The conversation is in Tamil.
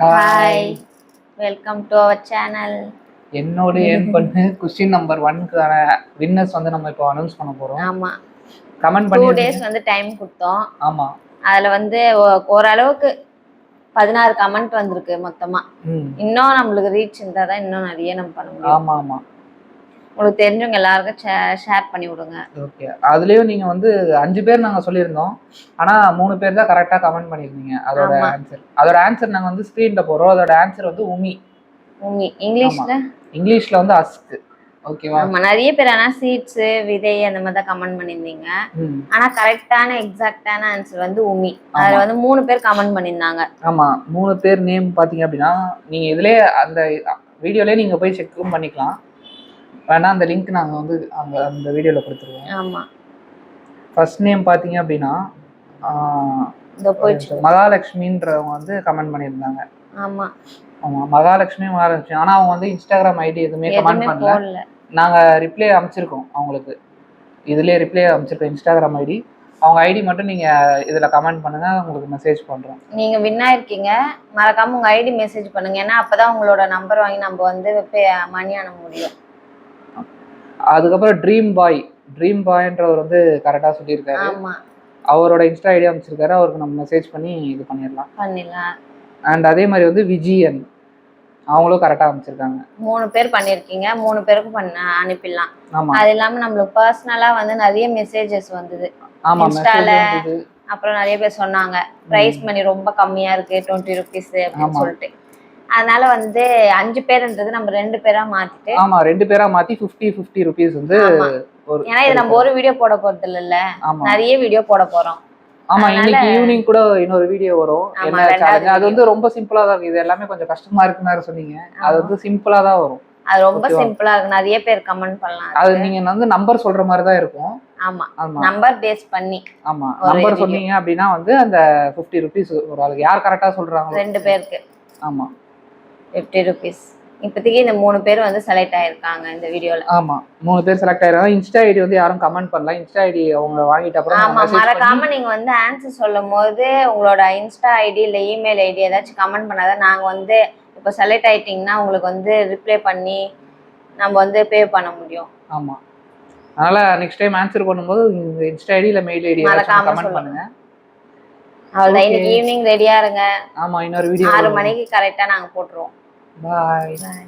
Hi welcome to our channel என்னோட ஏர்ன் பண்ணு கொஸ்டின் நம்பர் ஒன்க்கான வின்னர்ஸ் வந்து நம்ம இப்போ அனௌன்ஸ் பண்ண போறோம். ஆமா. கமெண்ட் பண்ணி டேஸ் வந்து டைம் கொடுத்தோம். ஆமா. அதுல வந்து ஓரளவுக்கு பதினாறு கமெண்ட் வந்திருக்கு மொத்தமா. இன்னும் நம்மளுக்கு ரீச் இருந்தா தான் இன்னும் நிறைய நம்ம பண்ண முடியும். ஆமா ஆமா. உங்களுக்கு தெரிஞ்சவங்க எல்லாருக்கும் ஷேர் பண்ணி விடுங்க. ஓகே அதுலயும் நீங்க வந்து அஞ்சு பேர் நாங்க சொல்லியிருந்தோம். ஆனா மூணு பேர் தான் கரெக்டா கமெண்ட் பண்ணிருந்தீங்க அதோட. ஆன்சர் அதோட ஆன்சர் நாங்க வந்து ஸ்கிரீன்ல போறோம் அதோட ஆன்சர் வந்து உமி. உங்க இங்கிலீஷ்ல இங்கிலீஷ்ல வந்து அஸ்க் ஓகேவா ஆமா. நிறைய பேர் ஆனா சீட்ஸ் விதை அந்த மாதிரி தான் கமெண்ட் பண்ணியிருந்தீங்க. ம். ஆனா கரெக்டான எக்ஸாக்டான ஆன்சர் வந்து உமி. அதுல வந்து மூணு பேர் கமெண்ட் பண்ணியிருந்தாங்க. ஆமா. மூணு பேர் நேம் பாத்தீங்க அப்படின்னா நீங்க இதுலயே அந்த வீடியோலயே நீங்க போய் செக்கும் பண்ணிக்கலாம். வேணா அந்த லிங்க் நாங்க வந்து அங்க அந்த வீடியோல கொடுத்துருவோம். ஆமா. ஃபர்ஸ்ட் நேம் பாத்தீங்க அப்படின்னா மகாலட்சுமின்றவங்க வந்து கமெண்ட் பண்ணியிருந்தாங்க. ஆமா. ஆமா மகாலட்சுமி மகாலட்சுமி. ஆனா அவங்க வந்து இன்ஸ்டாகிராம் ஐடி எதுவுமே கமெண்ட் பண்ணல. போடல. நாங்க ரிப்ளை அமைச்சிருக்கோம் அவங்களுக்கு. இதுலயே ரிப்ளை அமைச்சிருக்கோம் இன்ஸ்டாகிராம் ஐடி அவங்க ஐடி மட்டும் நீங்க இதுல கமெண்ட் பண்ணுங்க உங்களுக்கு மெசேஜ் பண்றோம். நீங்க வின் ஆயிருக்கீங்க. மறக்காம உங்க ஐடி மெசேஜ் பண்ணுங்க. ஏன்னா அப்பதான் உங்களோட நம்பர் வாங்கி நம்ம வந்து மணி அனுப்ப முடியும். அதுக்கப்புறம் ட்ரீம் பாய் ட்ரீம் பாய்ன்றவர் வந்து கரெக்டா சொல்லியிருக்காரு. ஆமா. அவரோட இன்ஸ்டா ஐடி அமைச்சிருக்காரு அவருக்கு நம்ம மெசேஜ் பண்ணி இது பண்ணிடலாம். பண்ணிடலாம். அண்ட் அதே மாதிரி வந்து விஜயன் அவங்களும் கரெக்டா அமைச்சிருக்காங்க மூணு பேர் பண்ணிருக்கீங்க மூணு பேருக்கும் பண்ண அனுப்பிடலாம். அது இல்லாம நம்மளுக்கு பர்சனலா வந்து நிறைய மெசேஜஸ் வந்தது. ஆமா அப்புறம் நிறைய பேர் சொன்னாங்க. பிரைஸ் மணி ரொம்ப கம்மியா இருக்கு. டுவெண்ட்டி ருபீஸ் அப்படின்னு. சொல்லிட்டு. அதனால வந்து அஞ்சு பேர்ன்றது நம்ம ரெண்டு பேரா மாத்திட்டு. ஆமா ரெண்டு பேரா மாத்தி 50 50 ருபீஸ் வந்து. ஒரு ஏன்னா இது நம்ம ஒரு வீடியோ போட போறது ஆமா. நிறைய வீடியோ போட போறோம். ஆமா இன்னைக்கு ஈவினிங் கூட இன்னொரு வீடியோ வரும். என்ன சேலஞ்ச் அது. வந்து ரொம்ப சிம்பிளா தான் இருக்கு இது எல்லாமே கொஞ்சம் கஷ்டமா இருக்குன்னு சொன்னீங்க. அது வந்து சிம்பிளா தான் வரும். அது ரொம்ப? சிம்பிளா இருக்கு. நிறைய பேர் கமெண்ட் பண்ணலாம் அது நீங்க வந்து நம்பர் சொல்ற மாதிரி தான் இருக்கும். ஆமா. நம்பர் பேஸ் பண்ணி. ஆமா. நம்பர். சொன்னீங்க அப்படின்னா வந்து அந்த 50 ருபீஸ் ஒரு ஆளுக்கு. யார் கரெக்டா சொல்றாங்களோ? ரெண்டு பேருக்கு. ஆமா. ஃபிஃப்டி ருபீஸ் இப்போதைக்கு இந்த மூணு பேர் வந்து செலக்ட் ஆயிருக்காங்க இந்த வீடியோல ஆமா மூணு பேர் செலக்ட் ஆயிரும் இன்ஸ்டா ஐடி வந்து யாரும் கமெண்ட் பண்ணல. இன்ஸ்டா ஐடி அவங்க வாங்கிட்ட அப்புறம் ஆமா மறக்காம நீங்க வந்து ஆன்சர் சொல்லும் போது உங்களோட இன்ஸ்டா ஐடி இல்ல இமெயில் ஐடி ஏதாச்சும் கமெண்ட் பண்ணாதான் நாங்க வந்து இப்போ செலக்ட் ஆயிட்டீங்கன்னா உங்களுக்கு வந்து ரிப்ளை பண்ணி நம்ம வந்து பே பண்ண முடியும். ஆமா. அதனால நெக்ஸ்ட் டைம் ஆன்சர் பண்ணும்போது இன்ஸ்டா ஐடி இல்ல மெயில் ஐடி கமெண்ட். பண்ணுங்க. அவ்வளவுதான். இன்னைக்கு ஈவினிங் ரெடியா இருங்க. ஆமா இன்னொரு வீடியோ ஆறு மணிக்கு கரெக்டா நாங்க போட்டுருவோம். பாய் Bye.